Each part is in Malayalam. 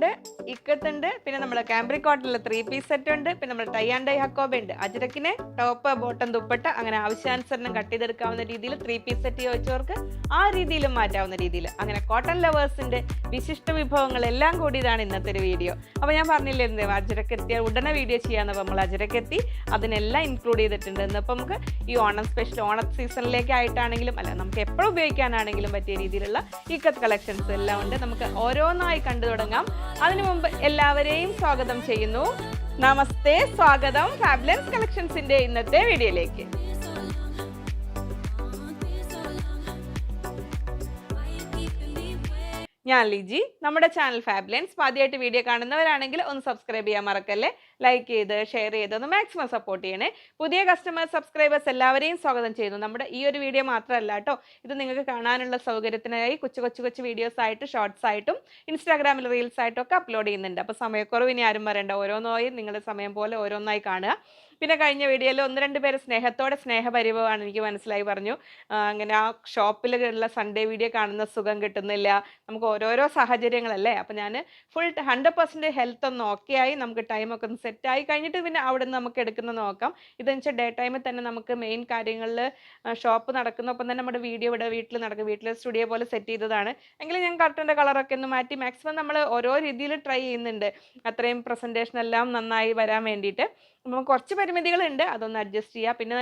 ഉണ്ട് ഇക്കത്തുണ്ട് പിന്നെ നമ്മുടെ കാംബ്രിക് കോട്ടണിൽ ത്രീ പീസ് സെറ്റ് ഉണ്ട് പിന്നെ നമ്മുടെ ടൈ ആൻഡ് ഡൈ ഹക്കോബ ഉണ്ട്. അജ്രക്കിന് ടോപ്പ് ബോട്ടം ദുപ്പട്ട അങ്ങനെ ആവശ്യാനുസരണം കട്ട് ചെയ്തെടുക്കാവുന്ന രീതിയിൽ ത്രീ പീസ് സെറ്റ് ചോദിച്ചവർക്ക് ആ രീതിയിലും മാറ്റാവുന്ന രീതിയിൽ. അങ്ങനെ കോട്ടൺ ലവേഴ്സിന്റെ വിശിഷ്ട വിഭവങ്ങൾ എല്ലാം കൂടിയതാണ് ഇന്നത്തെ ഒരു വീഡിയോ അപ്പോൾ ഞാൻ പറഞ്ഞില്ലേ എത്തിയ ഉടനെ വീഡിയോ ചെയ്യാന്ന് നമ്മൾ അജ്രക്ക് എത്തി അതിനെല്ലാം ഇൻക്ലൂഡ് ചെയ്തിട്ടുണ്ട്. ഇന്നിപ്പോൾ നമുക്ക് ഈ ഓണം സ്പെഷ്യൽ ഓണ സീസണിലേക്ക് ആയിട്ടാണെങ്കിലും അല്ല നമുക്ക് എപ്പോഴും ഉപയോഗിക്കാനാണെങ്കിലും പറ്റിയ രീതിയിലുള്ള ഇക്കത്ത് കളക്ഷൻസ് എല്ലാം ഉണ്ട്. നമുക്ക് ഓരോന്നായി കണ്ടു തുടങ്ങാം. അതിനു മുമ്പ് എല്ലാവരെയും സ്വാഗതം ചെയ്യുന്നു. നമസ്തേ സ്വാഗതം. ഫാബ്ലൻസ് കളക്ഷൻസിന്റെ ഇന്നത്തെ വീഡിയോയിലേക്ക്. ഞാൻ ലിജി നമ്മുടെ ചാനൽ ഫാബ്ലൻസ്. ആദ്യമായിട്ട് വീഡിയോ കാണുന്നവരാണെങ്കിൽ ഒന്ന് സബ്സ്ക്രൈബ് ചെയ്യാൻ മറക്കല്ലേ? ലൈക്ക് ചെയ്ത് ഷെയർ ചെയ്ത് ഒന്ന് മാക്സിമം സപ്പോർട്ട് ചെയ്യണേ. പുതിയ കസ്റ്റമേഴ്സ് സബ്സ്ക്രൈബേഴ്സ് എല്ലാവരെയും സ്വാഗതം ചെയ്യുന്നു. നമ്മുടെ ഈ ഒരു വീഡിയോ മാത്രമല്ല കേട്ടോ. ഇത് നിങ്ങൾക്ക് കാണാനുള്ള സൗകര്യത്തിനായി കൊച്ചു കൊച്ചു കൊച്ചു വീഡിയോസ് ആയിട്ട് ഷോർട്സ് ആയിട്ടും ഇൻസ്റ്റാഗ്രാമിൽ റീൽസ് ആയിട്ടും ഒക്കെ അപ്ലോഡ് ചെയ്യുന്നുണ്ട്. അപ്പോൾ സമയക്കുറവ് ഇനി ആരും വരേണ്ട. ഓരോന്നായി നിങ്ങളുടെ സമയം പോലെ ഓരോന്നായി കാണുക. പിന്നെ കഴിഞ്ഞ വീഡിയോയിൽ ഒന്ന് രണ്ട് പേര് സ്നേഹത്തോടെ സ്നേഹപരിഭവമാണ് എനിക്ക് മനസ്സിലായി പറഞ്ഞു. അങ്ങനെ ആ ഷോപ്പിലുള്ള സൺഡേ വീഡിയോ കാണുന്ന സുഖം കിട്ടുന്നില്ല. നമുക്ക് ഓരോരോ സാഹചര്യങ്ങളല്ലേ? അപ്പം ഞാൻ ഫുൾ ഹൺഡ്രഡ് പെർസെന്റ് ഹെൽത്ത് ഒന്ന് ഓക്കെ ആയി നമുക്ക് ടൈമൊക്കെ ഒന്ന് സെറ്റായി കഴിഞ്ഞിട്ട് പിന്നെ അവിടെ നിന്ന് നമുക്ക് എടുക്കുന്ന നോക്കാം. ഇതെന്ന് വെച്ചാൽ ഡേ ടൈമിൽ തന്നെ നമുക്ക് മെയിൻ കാര്യങ്ങളിൽ ഷോപ്പ് നടക്കുന്നൊപ്പം തന്നെ നമ്മുടെ വീഡിയോ ഇവിടെ വീട്ടിൽ നടക്കും. വീട്ടിലെ സ്റ്റുഡിയോ പോലെ സെറ്റ് ചെയ്തതാണ്. എങ്കിലും ഞാൻ കർട്ടന്റെ കളറൊക്കെ ഒന്ന് മാറ്റി മാക്സിമം നമ്മൾ ഓരോ രീതിയിൽ ട്രൈ ചെയ്യുന്നുണ്ട്. അത്രയും പ്രസന്റേഷൻ എല്ലാം നന്നായി വരാൻ വേണ്ടിയിട്ട്. അപ്പം കുറച്ച് പരിമിതികളുണ്ട്. അതൊന്ന് അഡ്ജസ്റ്റ് ചെയ്യുക പിന്നെ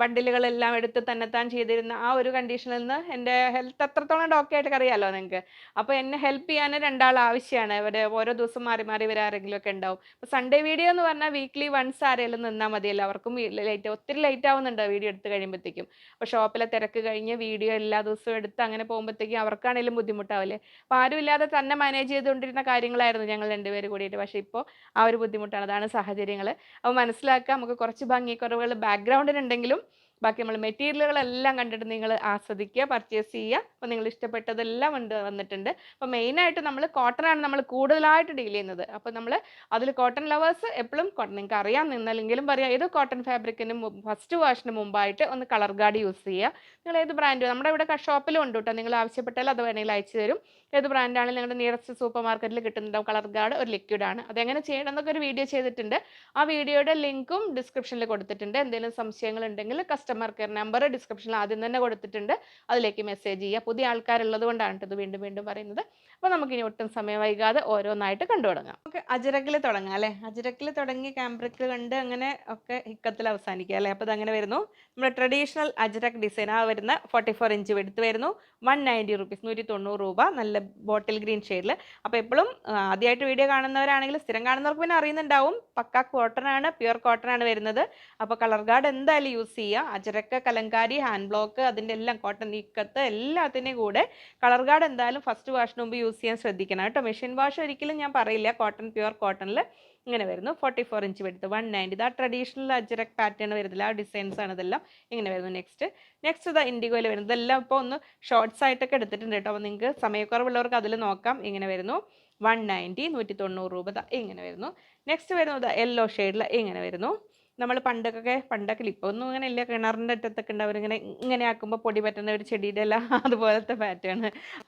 ബണ്ടിലുകളെല്ലാം എടുത്ത് തന്നെത്താൻ ചെയ്തിരുന്ന ആ ഒരു കണ്ടീഷനിൽ നിന്ന് എന്റെ ഹെൽത്ത് അത്രത്തോളം ഡോക്ടർ ആയിട്ട് അറിയാമല്ലോ നിങ്ങൾക്ക് അപ്പോൾ എന്നെ ഹെൽപ്പ് ചെയ്യാൻ രണ്ടാൾ ആവശ്യമാണ് ഇവർ ഓരോ ദിവസം മാറി മാറി ഇവർ ആരെങ്കിലും ഒക്കെ ഉണ്ടാവും. അപ്പോൾ സൺഡേ വീഡിയോ എന്ന് പറഞ്ഞാൽ വീക്ക്ലി വൺസ് ആരെങ്കിലും നിന്നാൽ മതിയല്ലോ. അവർക്കും ലേറ്റ് ഒത്തിരി ലേറ്റ് ആവുന്നുണ്ട് വീഡിയോ എടുത്ത് കഴിയുമ്പോഴത്തേക്കും അപ്പോൾ ഷോപ്പിലെ തിരക്ക് കഴിഞ്ഞ് വീഡിയോ എല്ലാ ദിവസവും എടുത്ത് അങ്ങനെ പോകുമ്പോഴത്തേക്കും അവർക്കാണെങ്കിലും ബുദ്ധിമുട്ടാവില്ലേ? അപ്പോൾ ആരുമില്ലാതെ തന്നെ മാനേജ് ചെയ്തുകൊണ്ടിരുന്ന കാര്യങ്ങളായിരുന്നു ഞങ്ങൾ രണ്ടുപേരും കൂടിയിട്ട്. പക്ഷേ ഇപ്പോൾ ആ ഒരു ബുദ്ധിമുട്ടാണ്. അതാണ് സാഹചര്യങ്ങൾ അപ്പോൾ മനസ്സിലാക്കുക നമുക്ക് കുറച്ച് ഭംഗിക്കുറവുകൾ ബാക്ക്ഗ്രൗണ്ടിനുണ്ടെങ്കിലും ബാക്കി നമ്മൾ മെറ്റീരിയലുകളെല്ലാം കണ്ടിട്ട് നിങ്ങൾ ആസ്വദിക്കുക പർച്ചേസ് ചെയ്യുക. അപ്പോൾ നിങ്ങൾ ഇഷ്ടപ്പെട്ടതെല്ലാം ഉണ്ട് വന്നിട്ടുണ്ട്. അപ്പോൾ മെയിനായിട്ട് നമ്മൾ കോട്ടൺ ആണ് നമ്മൾ കൂടുതലായിട്ട് ഡീൽ ചെയ്യുന്നത്. അപ്പോൾ നമ്മൾ അതിൽ കോട്ടൺ ലവേഴ്സ് എപ്പോഴും കോട്ടൺ നിങ്ങൾക്ക് അറിയാം നിന്നല്ലെങ്കിലും പറയാം ഏത് കോട്ടൺ ഫാബ്രിക്കിന് ഫസ്റ്റ് വാഷിന് മുമ്പായിട്ട് ഒന്ന് കളർ ഗാർഡ് യൂസ് ചെയ്യുക. നിങ്ങൾ ഏത് ബ്രാൻഡ് നമ്മുടെ ഇവിടെ ഷോപ്പിലും ഉണ്ട് കേട്ടോ നിങ്ങൾ ആവശ്യപ്പെട്ടാൽ അത് വേണമെങ്കിൽ അയച്ചു തരും. ഏത് ബ്രാൻഡാണ് നിങ്ങളുടെ നിയറസ്റ്റ് സൂപ്പർ മാർക്കറ്റിൽ കിട്ടുന്നുണ്ടാവും. കളർ ഗാർഡ് ഒരു ലിക്വിഡാണ് അതെങ്ങനെ ചെയ്യണം എന്നൊക്കെ ഒരു വീഡിയോ ചെയ്തിട്ടുണ്ട്. ആ വീഡിയോയുടെ ലിങ്കും ഡിസ്ക്രിപ്ഷനിൽ കൊടുത്തിട്ടുണ്ട്. എന്തെങ്കിലും സംശയങ്ങൾ ഉണ്ടെങ്കിൽ കസ്റ്റമർ കെയർ നമ്പർ ഡിസ്ക്രിപ്ഷനിൽ ആദ്യം തന്നെ കൊടുത്തിട്ടുണ്ട്. അതിലേക്ക് മെസ്സേജ് ചെയ്യുക. പുതിയ ആൾക്കാരുള്ളത് കൊണ്ടാണ് ഇത് വീണ്ടും വീണ്ടും പറയുന്നത്. അപ്പോൾ നമുക്ക് ഇനി ഒട്ടും സമയം വൈകാതെ ഓരോന്നായിട്ട് കണ്ടു തുടങ്ങാം. നമുക്ക് അജരക്കിൽ തുടങ്ങാം അല്ലേ? അജരക്കിൽ തുടങ്ങി ക്യാമ്പ്രിക്ക് കണ്ട് അങ്ങനെ ഒക്കെ ഹിക്കത്തിൽ അവസാനിക്കുക അല്ലേ? അപ്പോൾ അതങ്ങനെ വരുന്നു. നമ്മുടെ ട്രഡീഷണൽ അജരക് ഡിസൈൻ ആ വരുന്ന ഫോർട്ടി ഫോർ ഇഞ്ച് എടുത്ത് വരുന്നു. വൺ നയന്റി റുപ്പീസ് നൂറ്റി തൊണ്ണൂറ് രൂപ. നല്ല ബോട്ടിൽ ഗ്രീൻ ഷെയ്ഡിൽ അപ്പോൾ എപ്പോഴും ആദ്യമായിട്ട് വീഡിയോ കാണുന്നവരാണെങ്കിൽ സ്ഥിരം കാണുന്നവർക്ക് പിന്നെ അറിയുന്നുണ്ടാവും. പക്ക കോട്ടൺ ആണ് പ്യുർ കോട്ടൺ ആണ് വരുന്നത്. അപ്പോൾ കളർ ഗാർഡ് എന്തായാലും യൂസ് ചെയ്യുക. അജരക്ക കലങ്കാരി ഹാൻഡ് ബ്ലോക്ക് അതിന്റെ എല്ലാം കോട്ടൺ നീക്കത്ത് എല്ലാത്തിന്റെയും കൂടെ കളർ ഗാർഡ് എന്തായാലും ഫസ്റ്റ് വാഷിന് മുമ്പ് യൂസ് ചെയ്യാൻ ശ്രദ്ധിക്കണം. കേട്ടോ മെഷീൻ വാഷ് ഒരിക്കലും ഞാൻ പറയില്ല. കോട്ടൺ പ്യുർ കോട്ടണിൽ ഇങ്ങനെ വരുന്നു. ഫോർട്ടി ഫോർ ഇഞ്ച് എടുത്ത് വൺ നയന്റി ആ ട്രഡീഷണൽ അജറക് പാറ്റേൺ വരുന്നില്ല. ആ ഡിസൈൻസ് ആണ് ഇതെല്ലാം ഇങ്ങനെ വരുന്നു. നെക്സ്റ്റ് നെക്സ്റ്റ് ഇതാ ഇൻഡിഗോയിൽ വരുന്നത് ഇതെല്ലാം ഇപ്പോൾ ഒന്ന് ഷോർട്സ് ആയിട്ടൊക്കെ എടുത്തിട്ടുണ്ട് കേട്ടോ. അപ്പോൾ നിങ്ങൾക്ക് സമയക്കുറവുള്ളവർക്ക് അതിൽ നോക്കാം. ഇങ്ങനെ വരുന്നു. വൺ നയന്റി നൂറ്റി തൊണ്ണൂറ് രൂപ ഇങ്ങനെ വരുന്നു. നെക്സ്റ്റ് വരുന്നത് യെല്ലോ ഷെയ്ഡിൽ ഇങ്ങനെ വരുന്നു. നമ്മൾ പണ്ടൊക്കെ പണ്ടൊക്കെ ഇപ്പോൾ ഒന്നും ഇങ്ങനെ ഇല്ല കിണറിന്റെ അറ്റത്തൊക്കെ ഉണ്ട്. അവരിങ്ങനെ ഇങ്ങനെ ആക്കുമ്പോൾ പൊടി പറ്റുന്ന ഒരു ചെടിയുടെ എല്ലാം അതുപോലത്തെ പാറ്റേൺ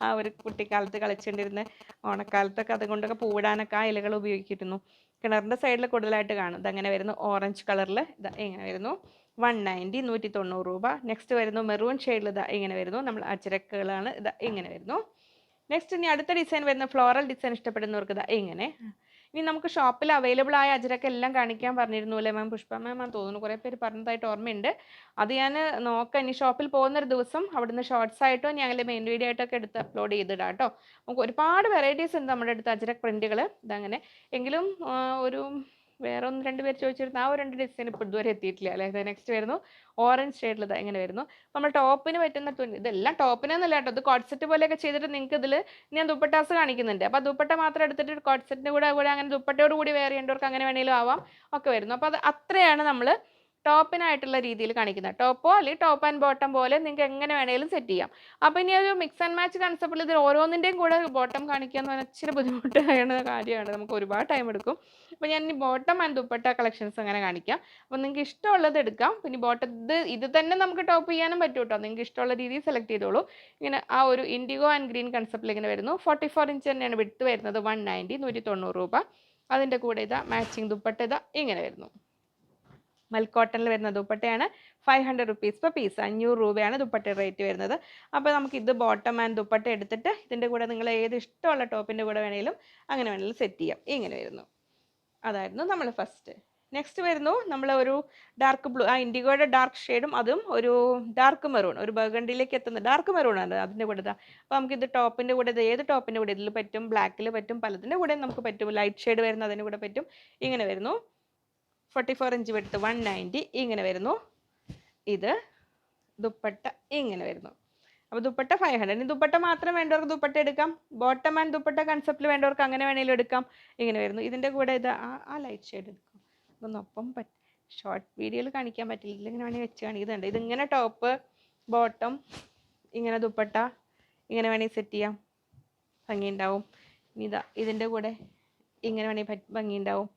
ആ ഒരു കുട്ടിക്കാലത്ത് കളിച്ചുകൊണ്ടിരുന്ന ഓണക്കാലത്തൊക്കെ അതുകൊണ്ടൊക്കെ പൂവിടാനൊക്കെ ആ ഇലകൾ ഉപയോഗിച്ചിരുന്നു. കിണറിന്റെ സൈഡിൽ കൂടുതലായിട്ട് കാണും. ഇതങ്ങനെ വരുന്നു. ഓറഞ്ച് കളറിൽ ഇത് ഇങ്ങനെ വരുന്നു. വൺ നയന്റി നൂറ്റി തൊണ്ണൂറ് രൂപ. നെക്സ്റ്റ് വരുന്നു മെറൂൺ ഷെയ്ഡിൽ ഇതാ ഇങ്ങനെ വരുന്നു. നമ്മൾ അച്ചരക്കുകളാണ്. ഇതാ ഇങ്ങനെ വരുന്നു. നെക്സ്റ്റ് ഇനി അടുത്ത ഡിസൈൻ വരുന്ന ഫ്ലോറൽ ഡിസൈൻ ഇഷ്ടപ്പെടുന്നവർക്ക് ഇതാ ഇങ്ങനെ. ഇനി നമുക്ക് ഷോപ്പിൽ അവൈലബിൾ ആയ അജരക്ക എല്ലാം കാണിക്കാൻ പറഞ്ഞിരുന്നു അല്ലേ മാം? പുഷ്പ മാം ആ തോന്നുന്നു കുറേ പേര് പറഞ്ഞതായിട്ട് ഓർമ്മയുണ്ട്. അത് ഞാൻ നോക്കാം. ഇനി ഷോപ്പിൽ പോകുന്നൊരു ദിവസം അവിടുന്ന് ഷോർട്സ് ആയിട്ടോ ഞങ്ങൾ മെയിൻ വീഡിയോ ആയിട്ടൊക്കെ എടുത്ത് അപ്ലോഡ് ചെയ്തിടാം കേട്ടോ. നമുക്ക് ഒരുപാട് വെറൈറ്റീസ് ഉണ്ട് നമ്മുടെ അടുത്ത് അജരക് പ്രിന്റുകൾ ഇതങ്ങനെ. എങ്കിലും ഒരു വേറെ ഒന്ന് രണ്ട് പേര് ചോദിച്ചിരുന്നു ആ ഒരു രണ്ട് ഡിസൈൻ ഇപ്പോൾ ഇതുവരെ എത്തിയിട്ടില്ല അല്ലേ? നെക്സ്റ്റ് വരുന്നു ഓറഞ്ച് ഷെയ്ഡിൽ ഇത് എങ്ങനെ വരുന്നു. നമ്മൾ ടോപ്പിന് പറ്റുന്ന തുണി ഇതെല്ലാം ടോപ്പിനൊന്നുമല്ല കേട്ടോ. ഇത് കോട്ട്സെറ്റ് പോലെയൊക്കെ ചെയ്തിട്ട് നിങ്ങൾക്ക് ഇതിൽ ഞാൻ ദുപ്പട്ടാസ് കാണിക്കുന്നുണ്ട്. അപ്പോൾ ദുപ്പട്ട മാത്രം എടുത്തിട്ട് കോട്ട്സെറ്റിന്റെ കൂടെ കൂടെ അങ്ങനെ ദുപ്പട്ടയോട് കൂടി വേറെ ചെയ്യേണ്ടവർക്ക് അങ്ങനെ വേണമെങ്കിലും ആവാം ഒക്കെ വരുന്നു. അപ്പോൾ അത് അത്രയാണ് നമ്മൾ ടോപ്പിനായിട്ടുള്ള രീതിയിൽ കാണിക്കുന്നത്. ടോപ്പോ അല്ലെങ്കിൽ ടോപ്പ് ആൻഡ് ബോട്ടം പോലെ നിങ്ങൾക്ക് എങ്ങനെ വേണമെങ്കിലും സെറ്റ് ചെയ്യാം. അപ്പോൾ ഇനി ഒരു മിക്സ് ആൻഡ് മാച്ച് കൺസെപ്റ്റിൽ ഇതിൽ ഓരോന്നിന്റെയും കൂടെ ബോട്ടം കാണിക്കുക എന്ന് പറഞ്ഞാൽ ഇച്ചിരി ബുദ്ധിമുട്ടായ കാര്യമാണ്. നമുക്ക് ഒരുപാട് ടൈം എടുക്കും. അപ്പോൾ ഞാൻ ഇനി ബോട്ടം ആൻഡ് ദുപ്പട്ട കളക്ഷൻസ് അങ്ങനെ കാണിക്കാം. അപ്പോൾ നിങ്ങൾക്ക് ഇഷ്ടമുള്ളത് എടുക്കാം. പിന്നെ ബോട്ടം ഇത് ഇത് തന്നെ നമുക്ക് ടോപ്പ് ചെയ്യാനും പറ്റും കേട്ടോ നിങ്ങൾക്ക് ഇഷ്ടമുള്ള രീതിയിൽ സെലക്ട് ചെയ്തോളൂ. ഇങ്ങനെ ആ ഒരു ഇൻഡിഗോ ആൻഡ് ഗ്രീൻ കൺസെപ്റ്റിൽ ഇങ്ങനെ വരുന്നു. ഫോർട്ടി ഫോർ ഇഞ്ച് തന്നെയാണ് വിടുത്ത് വരുന്നത്. വൺ നയന്റി നൂറ്റി തൊണ്ണൂറ് രൂപ. അതിന്റെ കൂടെ ഇതാ മാച്ചിങ് ദുപ്പട്ട ഇതാ ഇങ്ങനെ വരുന്നു. മൽക്കോട്ടണിൽ വരുന്ന ദുപ്പട്ടയാണ് five hundred rupees per piece അഞ്ഞൂറ് രൂപയാണ് ദുപ്പട്ട റേറ്റ് വരുന്നത്. അപ്പോൾ നമുക്ക് ഇത് ബോട്ടം ആൻഡ് ദുപ്പട്ട എടുത്തിട്ട് ഇതിന്റെ കൂടെ നിങ്ങൾ ഏത് ഇഷ്ടമുള്ള ടോപ്പിന്റെ കൂടെ വേണമെങ്കിലും അങ്ങനെ വേണമെങ്കിലും സെറ്റ് ചെയ്യാം. ഇങ്ങനെ വരുന്നു. അതായിരുന്നു നമ്മൾ ഫസ്റ്റ് നെക്സ്റ്റ് വരുന്നു നമ്മൾ ഒരു ഡാർക്ക് ബ്ലൂ ആ ഇൻഡിഗോയുടെ ഡാർക്ക് ഷെയ്ഡും അതും ഒരു ഡാർക്ക് മെറൂൺ ഒരു ബർഗണ്ടിയിലേക്ക് എത്തുന്ന ഡാർക്ക് മെറൂൺ ആണ് അതിന്റെ കൂടെ അപ്പോൾ നമുക്ക് ഇത് ടോപ്പിന്റെ കൂടെ ഏത് ടോപ്പിന്റെ കൂടെ ഇതിൽ പറ്റും ബ്ലാക്കിൽ പറ്റും പലതിന്റെ കൂടെ നമുക്ക് പറ്റും. ലൈറ്റ് ഷെയ്ഡ് വരുന്ന അതിന്റെ കൂടെ പറ്റും. ഇങ്ങനെ വരുന്നു. Forty four inch വെടുത്ത് one ninety ഇങ്ങനെ വരുന്നു. ഇത് ദുപ്പട്ട ഇങ്ങനെ വരുന്നു. അപ്പോൾ ദുപ്പട്ട ഫൈവ് ഹൺഡ്രഡ് ഇനി ദുപ്പട്ട മാത്രം വേണ്ടവർക്ക് ദുപ്പട്ട എടുക്കാം. ബോട്ടം ആൻഡ് ദുപ്പട്ട കൺസെപ്റ്റിൽ വേണ്ടവർക്ക് അങ്ങനെ വേണമെങ്കിലും എടുക്കാം. ഇങ്ങനെ വരുന്നു. ഇതിന്റെ കൂടെ ഇത് ആ ലൈറ്റ് ഷെയ്ഡ് എടുക്കാം. ഇതൊന്നും ഒപ്പം പറ്റ ഷോർട്ട് വീഡിയോയിൽ കാണിക്കാൻ പറ്റില്ല. ഇങ്ങനെ വേണമെങ്കിൽ വെച്ച് കാണിക്കുന്നുണ്ട്. ഇതിങ്ങനെ ടോപ്പ് ബോട്ടം ഇങ്ങനെ ദുപ്പട്ട ഇങ്ങനെ വേണമെങ്കിൽ സെറ്റ് ചെയ്യാം. ഭംഗിയുണ്ടാവും. ഇതാ ഇതിന്റെ കൂടെ ഇങ്ങനെ വേണമെങ്കിൽ ഭംഗിയുണ്ടാവും.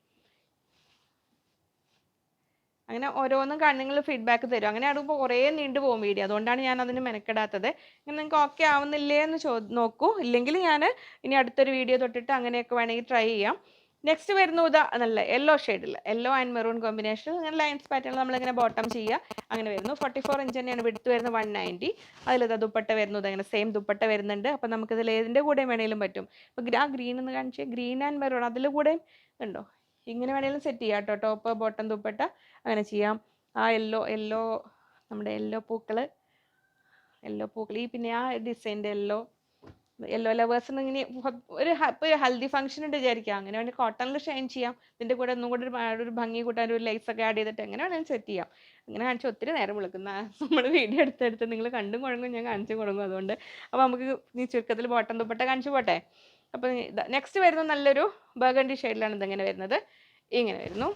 അങ്ങനെ ഓരോന്നും നിങ്ങൾ ഫീഡ്ബാക്ക് തരും. അങ്ങനെ ആകുമ്പോൾ കുറേ നീണ്ടു പോകും വീഡിയോ അതുകൊണ്ടാണ് ഞാൻ അതിന് മെനക്കെടാത്തത്. ഇങ്ങനെ നിങ്ങൾക്ക് ഓക്കെ ആവുന്നില്ലേ എന്ന് ചോ നോക്കൂ. ഇല്ലെങ്കിൽ ഞാൻ ഇനി അടുത്തൊരു വീഡിയോ തൊട്ടിട്ട് അങ്ങനെയൊക്കെ വേണമെങ്കിൽ ട്രൈ ചെയ്യാം. നെക്സ്റ്റ് വരുന്നു ഇതാ നല്ല യെല്ലോ ഷെയ്ഡിൽ യെല്ലോ ആൻഡ് മെറൂൺ കോമ്പിനേഷൻ അങ്ങനെ ലൈൻസ് പാറ്റേൺ നമ്മളിങ്ങനെ ബോട്ടം ചെയ്യുക. അങ്ങനെ വരുന്നു. ഫോർട്ടി ഫോർ ഇഞ്ച് തന്നെയാണ് വിടുത്ത് വരുന്നത് വൺ നയന്റി അതിലിതാ ദുപ്പട്ട വരുന്നത്. അങ്ങനെ സെയിം ദുപ്പട്ട വരുന്നുണ്ട്. അപ്പം നമുക്കിതിൽ ഏതിന്റെ കൂടെ വേണേലും പറ്റും. അപ്പോൾ ആ ഗ്രീൻ എന്ന് കാണിച്ചാൽ ഗ്രീൻ ആൻഡ് മെറൂൺ അതിൽ കൂടെയും ഉണ്ടോ ഇങ്ങനെ വേണേലും സെറ്റ് ചെയ്യാം കേട്ടോ ടോപ്പ് ബോട്ടം ദുപ്പട്ട അങ്ങനെ ചെയ്യാം. ആ യെല്ലോ യെല്ലോ നമ്മുടെ യെല്ലോ പൂക്കൾ യെല്ലോ പൂക്കൾ. ഈ പിന്നെ ആ ഡിസൈന്റെ യെല്ലോ യെല്ലോ ലവേഴ്സിന് ഇങ്ങനെ ഒരു ഒരു ഹൽദി ഫംഗ്ഷൻ ഉണ്ട് വിചാരിക്കാം. അങ്ങനെ വേണേൽ കോട്ടണിൽ ഷൈൻ ചെയ്യാം. ഇതിന്റെ കൂടെ ഒന്നും കൂടെ ഒരു ഒരു ഭംഗി കൂട്ടാൻ ഒരു ലൈസ് ഒക്കെ ആഡ് ചെയ്തിട്ട് എങ്ങനെ വേണമെങ്കിലും സെറ്റ് ചെയ്യാം. അങ്ങനെ കാണിച്ച് ഒത്തിരി നേരം വിളിക്കുന്ന നമ്മൾ വീഡിയോ എടുത്തെടുത്ത് നിങ്ങൾ കണ്ടും കുഴങ്ങും ഞാൻ കാണിച്ചും കുഴങ്ങും അതുകൊണ്ട്. അപ്പോൾ നമുക്ക് നീ ചുരുക്കത്തിൽ ബോട്ടം ദുപ്പട്ട കാണിച്ചു പോട്ടെ? അപ്പോൾ നെക്സ്റ്റ് വരുന്ന നല്ലൊരു ബർഗണ്ടി ഷെയ്ഡിലാണ് ഇതെങ്ങനെ വരുന്നത്. ഇങ്ങനെ വരുന്നു.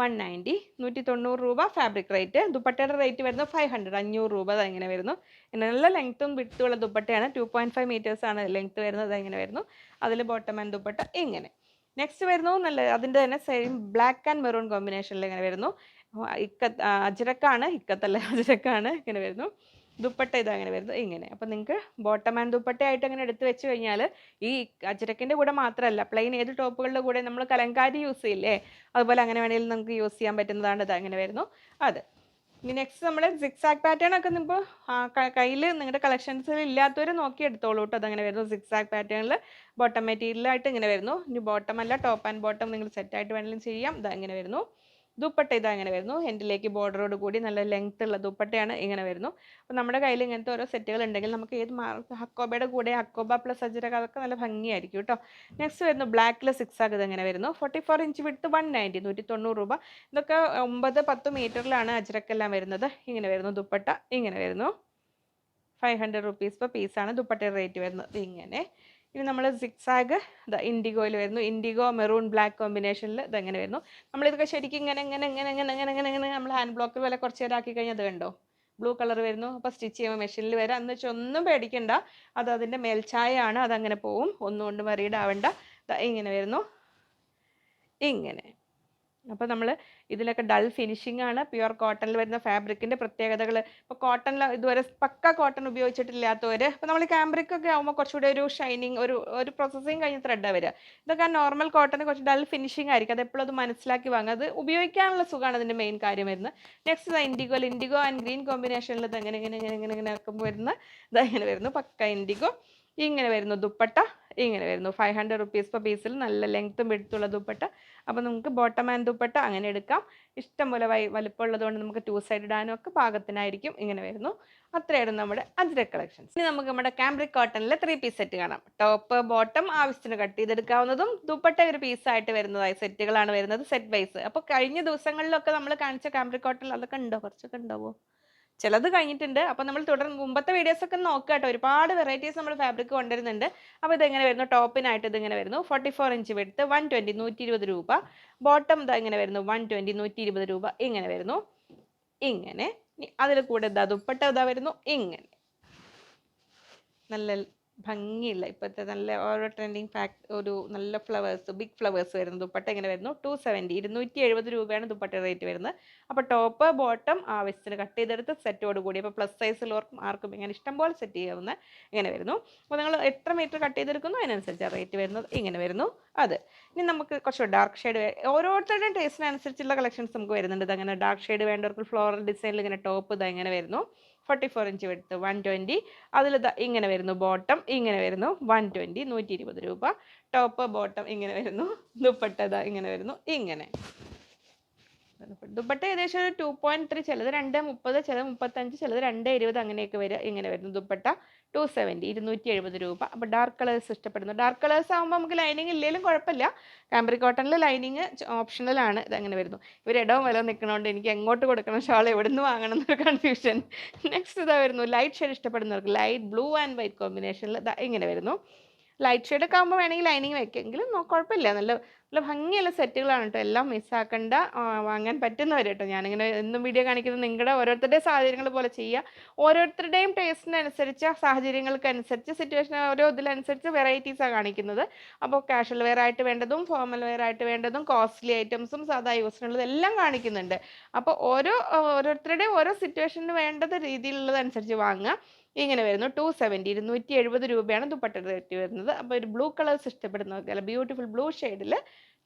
വൺ നയന്റി നൂറ്റി തൊണ്ണൂറ് രൂപ ഫാബ്രിക് റേറ്റ് ദുപ്പട്ടയുടെ റേറ്റ് വരുന്നത് ഫൈവ് ഹൺഡ്രഡ് അഞ്ഞൂറ് രൂപ ഇങ്ങനെ വരുന്നു. നല്ല ലെങ്ത്തും വിട്ടുള്ള ദുപ്പട്ടയാണ്. ടു പോയിന്റ് ഫൈവ് മീറ്റേഴ്സ് ആണ് ലെങ്ത്ത് വരുന്നത് ഇങ്ങനെ വരുന്നു. അതിൽ ബോട്ടം ആൻഡ് ദുപ്പട്ട ഇങ്ങനെ. നെക്സ്റ്റ് വരുന്നു നല്ല അതിന്റെ തന്നെ സെയിം ബ്ലാക്ക് ആൻഡ് മെറൂൺ കോമ്പിനേഷനിൽ ഇങ്ങനെ വരുന്നു. ഇക്കത്ത് അജിരക്കാണ് ഇക്കത്തല്ല അജിരക്കാണ് ഇങ്ങനെ വരുന്നു. ദുപ്പട്ട ഇതാ അങ്ങനെ വരുന്നത്. ഇങ്ങനെ. അപ്പം നിങ്ങൾക്ക് ബോട്ടം ആൻഡ് ദുപ്പട്ടയായിട്ട് അങ്ങനെ എടുത്ത് വെച്ച് കഴിഞ്ഞാൽ ഈ അജരക്കിന്റെ കൂടെ മാത്രമല്ല പ്ലെയിൻ ഏത് ടോപ്പുകളുടെ കൂടെ നമ്മൾ കലങ്കാരി യൂസ് ചെയ്യില്ലേ? അതുപോലെ അങ്ങനെ വേണമെങ്കിൽ നമുക്ക് യൂസ് ചെയ്യാൻ പറ്റുന്നതാണ് ഇത് അങ്ങനെ വരുന്നു. അത്. ഇനി നെക്സ്റ്റ് നമ്മൾ സിക്സാക് പാറ്റേൺ ഒക്കെ നിങ്ങൾ കയ്യിൽ നിങ്ങളുടെ കളക്ഷൻസിൽ ഇല്ലാത്തവർ നോക്കി എടുത്തോളൂ കേട്ടോ അതങ്ങനെ വരുന്നു. സിക്സാക് പാറ്റേണിൽ ബോട്ടം മെറ്റീരിയലായിട്ട് ഇങ്ങനെ വരുന്നു. ഇനി ബോട്ടം അല്ല ടോപ്പ് ആൻഡ് ബോട്ടം നിങ്ങൾ സെറ്റായിട്ട് വേണമെങ്കിലും ചെയ്യാം. ഇത് ഇങ്ങനെ വരുന്നു. ദുപ്പട്ട ഇതാ ഇങ്ങനെ വരുന്നു. ഹെൻഡിലേക്ക് ബോർഡറോട് കൂടി നല്ല ലെങ്ത് ഉള്ള ദുപ്പട്ടയാണ് ഇങ്ങനെ വരുന്നു. അപ്പോൾ നമ്മുടെ കയ്യിൽ ഇങ്ങനത്തെ ഓരോ സെറ്റുകൾ ഉണ്ടെങ്കിൽ നമുക്ക് ഏത് മാർക്ക് ഹക്കോബയുടെ കൂടെ ഹക്കോബ പ്ലസ് അജരക അതൊക്കെ നല്ല ഭംഗിയായിരിക്കും കേട്ടോ നെക്സ്റ്റ് വരുന്നു ബ്ലാക്കിൽ സിക്സ് ഇത് ഇങ്ങനെ വരുന്നു. ഫോർട്ടി ഫോർ ഇഞ്ച് വിട്ട് വൺ നയന്റി നൂറ്റി തൊണ്ണൂറ് രൂപ. ഇതൊക്കെ ഒമ്പത് പത്ത് മീറ്ററിലാണ് അജരക്കെല്ലാം വരുന്നത്. ഇങ്ങനെ വരുന്നു ദുപ്പട്ട ഇങ്ങനെ വരുന്നു. ഫൈവ് ഹൺഡ്രഡ് റുപ്പീസ് പെർ പീസാണ് ദുപ്പട്ടയുടെ റേറ്റ് വരുന്നത്. ഇങ്ങനെ. ഇനി നമ്മൾ സിക്സാഗ് ദ ഇൻഡിഗോയിൽ വരുന്നു. ഇൻഡിഗോ മെറൂൺ ബ്ലാക്ക് കോമ്പിനേഷനിൽ ഇതെങ്ങനെ വരുന്നു? നമ്മളിതൊക്കെ ശരിക്കും ഇങ്ങനെ ഇങ്ങനെ ഇങ്ങനെ ഇങ്ങനെ ഇങ്ങനെ ഇങ്ങനെ ഇങ്ങനെ നമ്മൾ ഹാൻഡ് ബ്ലോക്ക് പോലെ കുറച്ച് നേരം ആക്കി കഴിഞ്ഞാൽ അത് കണ്ടോ? ബ്ലൂ കളർ വരുന്നു. അപ്പോൾ സ്റ്റിച്ച് ചെയ്യുമ്പോൾ മെഷീനിൽ വരാം. എന്ന് വെച്ചാൽ ഒന്നും പേടിക്കണ്ട. അത് അതിന്റെ മേൽച്ചായയാണ് അതങ്ങനെ പോവും. ഒന്നും കൊണ്ട് വറീഡ് ആവണ്ട ദാ ഇങ്ങനെ വരുന്നു. ഇങ്ങനെ. അപ്പോൾ നമ്മൾ ഇതിലൊക്കെ ഡൾ ഫിനിഷിംഗ് ആണ്. പ്യുവർ കോട്ടണിൽ വരുന്ന ഫാബ്രിക്കിന്റെ പ്രത്യേകതകൾ ഇപ്പോൾ കോട്ടണിൽ ഇതുവരെ പക്ക കോട്ടൺ ഉപയോഗിച്ചിട്ടില്ലാത്തവർ ഇപ്പോൾ നമ്മൾ ക്യാമ്പ്രിക് ഒക്കെ ആകുമ്പോൾ കുറച്ചുകൂടി ഒരു ഷൈനിങ് ഒരു ഒരു പ്രോസസ്സിങ് കഴിഞ്ഞ ത്രെഡാണ് വരിക. ഇതൊക്കെ നോർമൽ കോട്ടൺ കുറച്ച് ഡൾ ഫിനിഷിംഗ് ആയിരിക്കും. അത് എപ്പോഴും അത് മനസ്സിലാക്കി വാങ്ങുക. അത് ഉപയോഗിക്കാനുള്ള സുഖമാണ് അതിന്റെ മെയിൻ കാര്യം വരുന്നത്. നെക്സ്റ്റ് ഇതാ ഇൻഡിഗോ ഇൻഡിഗോ ആൻഡ് ഗ്രീൻ കോമ്പിനേഷനിൽ ഇത് എങ്ങനെ ഇങ്ങനെ ഇങ്ങനെ ഇങ്ങനെ ഇങ്ങനെ ആക്കുമ്പോൾ വരുന്ന ഇതങ്ങനെ വരുന്നു. പക്ക ഇൻഡിഗോ ഇങ്ങനെ വരുന്നു. ദുപ്പട്ട. ഇങ്ങനെ വരുന്നു. ഫൈവ് ഹൺഡ്രഡ് റുപ്പീസ് പെർ പീസിൽ നല്ല ലെങ്ത്തും വെടുത്തുള്ള ദുപ്പട്ട. അപ്പോൾ നമുക്ക് ബോട്ടം ആൻഡ് ദുപ്പട്ട അങ്ങനെ എടുക്കാം. ഇഷ്ടംപോലെ വൈ വലുപ്പമുള്ളതുകൊണ്ട് നമുക്ക് ടു സൈഡ് ഇടാനും ഒക്കെ പാകത്തിനായിരിക്കും ഇങ്ങനെ വരുന്നു. അത്രയായിരുന്നു നമ്മുടെ അജ്ര കളക്ഷൻസ് ഇനി നമുക്ക് നമ്മുടെ കാംബ്രിക് കോട്ടണിലെ ത്രീ പീസ് സെറ്റ് കാണാം. ടോപ്പ് ബോട്ടം ആവശ്യത്തിന് കട്ട് ചെയ്തെടുക്കാവുന്നതും ദുപ്പട്ട ഒരു പീസായിട്ട് വരുന്നതായി സെറ്റുകളാണ് വരുന്നത് സെറ്റ് വൈസ് അപ്പോൾ കഴിഞ്ഞ ദിവസങ്ങളിലൊക്കെ നമ്മൾ കാണിച്ച കാംബ്രിക് കോട്ടൺ അതൊക്കെ ഉണ്ടോ? കുറച്ചൊക്കെ ഉണ്ടാവോ ചിലത് കഴിഞ്ഞിട്ടുണ്ട്. അപ്പോൾ നമ്മൾ തുടർന്ന് മുമ്പത്തെ വീഡിയോസ് ഒക്കെ നോക്കുക കേട്ടോ. ഒരുപാട് വെറൈറ്റീസ് നമ്മൾ ഫാബ്രിക് കൊണ്ടുവരുന്നുണ്ട്. അപ്പോൾ ഇതെങ്ങനെ വരുന്നു? ടോപ്പിനായിട്ട് ഇതിങ്ങനെ വരുന്നു forty four inch വെടുത്ത് one twenty നൂറ്റി ഇരുപത് രൂപ. ബോട്ടം ഇതാ ഇങ്ങനെ വരുന്നു വൺ ട്വന്റി നൂറ്റി ഇരുപത് രൂപ. ഇങ്ങനെ വരുന്നു. ഇങ്ങനെ. അതിൽ കൂടെ ഇതാ ദുപ്പട്ട ഇതാ വരുന്നു. ഇങ്ങനെ. നല്ല ഭംഗിയുള്ള ഇപ്പോഴത്തെ നല്ല ഓരോ ട്രെൻഡിങ് ഫാക്ട് ഒരു നല്ല ഫ്ലവേഴ്സ് ബിഗ് ഫ്ലവേഴ്സ് വരുന്ന ദുപ്പട്ട എങ്ങനെ വരുന്നു? ടു സെവന്റി ഇരുന്നൂറ്റി എഴുപത് രൂപയാണ് ദുപ്പട്ട റേറ്റ് വരുന്നത്. അപ്പോൾ ടോപ്പ് ബോട്ടം ആവശ്യത്തിന് കട്ട് ചെയ്തെടുത്ത് സെറ്റോട് കൂടി അപ്പോൾ പ്ലസ് സൈസിലുള്ളവർക്കും ആർക്കും ഇങ്ങനെ ഇഷ്ടം പോലെ സെറ്റ് ചെയ്യാവുന്ന ഇങ്ങനെ വരുന്നു? അപ്പോൾ നിങ്ങൾ എത്ര മീറ്റർ കട്ട് ചെയ്തെടുക്കുന്നു? അതിനനുസരിച്ച് റേറ്റ് വരുന്നത് ഇങ്ങനെ വരുന്നു. അത്. ഇനി നമുക്ക് കുറച്ച് ഡാർക്ക് ഷെയ്ഡ് ഓരോരുത്തരുടെയും ടേസ്റ്റിനനുസരിച്ചുള്ള കളക്ഷൻസ് നമുക്ക് വരുന്നുണ്ട്. അങ്ങനെ ഡാർക്ക് ഷെയ്ഡ് വേണ്ടവർക്ക് ഫ്ലോറൽ ഡിസൈനിൽ ഇങ്ങനെ ടോപ്പ് ഇത് ഇങ്ങനെ വരുന്നു. ഫോർട്ടി ഫോർ ഇഞ്ച് എടുത്ത് വൺ ട്വന്റി അതിൽ ഇങ്ങനെ വരുന്നു ബോട്ടം ഇങ്ങനെ വരുന്നു വൺ ട്വന്റി നൂറ്റി ഇരുപത് രൂപ. ടോപ്പ് ബോട്ടം ഇങ്ങനെ വരുന്നു ദുപ്പട്ട ഇതാ ഇങ്ങനെ വരുന്നു ഇങ്ങനെ. ദുപ്പട്ട ഏകദേശം ഒരു ടു പോയിന്റ് ത്രീ ചിലത് രണ്ട് മുപ്പത് ചിലത് മുപ്പത്തഞ്ച് ചിലത് രണ്ട് ഇരുപത് അങ്ങനെയൊക്കെ വരിക ഇങ്ങനെ വരുന്നു ദുപ്പട്ട. ടു സെവന്റി ഇരുന്നൂറ്റി എഴുപത് രൂപ. അപ്പോൾ ഡാർക്ക് കളേഴ്സ് ഇഷ്ടപ്പെടുന്നു. ഡാർക്ക് കളേഴ്സ് ആകുമ്പോൾ നമുക്ക് ലൈനിങ് ഇല്ലെങ്കിലും കുഴപ്പമില്ല. കാമ്പറി കോട്ടണിൽ ലൈനിങ് ഓപ്ഷണലാണ് ഇതങ്ങനെ വരുന്നു. ഇവർ ഇടവും വില നിൽക്കണോണ്ട് എനിക്ക് എങ്ങോട്ട് കൊടുക്കണം? ഷാൾ എവിടെ നിന്ന് വാങ്ങണം എന്നൊരു കൺഫ്യൂഷൻ നെക്സ്റ്റ് ഇതാ വരുന്നു. ലൈറ്റ് ഷെയ്ഡ് ഇഷ്ടപ്പെടുന്നവർക്ക് ലൈറ്റ് ബ്ലൂ ആൻഡ് വൈറ്റ് കോമ്പിനേഷനിൽ ഇങ്ങനെ വരുന്നു. ലൈറ്റ് ഷെയ്ഡൊക്കെ ആകുമ്പോൾ വേണമെങ്കിൽ ലൈനിങ് വെക്കെങ്കിലും കുഴപ്പമില്ല. നല്ല നല്ല ഭംഗിയുള്ള സെറ്റുകളാണ് കേട്ടോ. എല്ലാം മിസ്സാക്കണ്ട. വാങ്ങാൻ പറ്റുന്നവർ കേട്ടോ. ഞാനിങ്ങനെ എന്നും വീഡിയോ കാണിക്കുന്നത് നിങ്ങളുടെ ഓരോരുത്തരുടെയും സാഹചര്യങ്ങൾ പോലെ ചെയ്യുക ഓരോരുത്തരുടെയും ടേസ്റ്റിനനുസരിച്ച് സാഹചര്യങ്ങൾക്കനുസരിച്ച് സിറ്റുവേഷൻ ഓരോ ഇതിലനുസരിച്ച് വെറൈറ്റീസാണ് കാണിക്കുന്നത്. അപ്പോൾ കാഷ്വൽ വെയർ ആയിട്ട് വേണ്ടതും ഫോർമൽ വെയർ ആയിട്ട് വേണ്ടതും കോസ്റ്റ്ലി ഐറ്റംസും സാധാ യൂസിനുള്ളത് എല്ലാം കാണിക്കുന്നുണ്ട്. അപ്പോൾ ഓരോ ഓരോരുത്തരുടെയും ഓരോ സിറ്റുവേഷന് വേണ്ടത് രീതിയിലുള്ളതനുസരിച്ച് വാങ്ങുക. ഇങ്ങനെ വരുന്നു. ടു സെവന്റി ഇരുന്നൂറ്റി എഴുപത് രൂപയാണ് ദുപ്പട്ട റേറ്റ് വരുന്നത്. അപ്പോൾ ഒരു ബ്ലൂ കളേഴ്സ് ഇഷ്ടപ്പെടുന്നവർക്ക് അല്ല ബ്യൂട്ടിഫുൾ ബ്ലൂ ഷെയ്ഡിൽ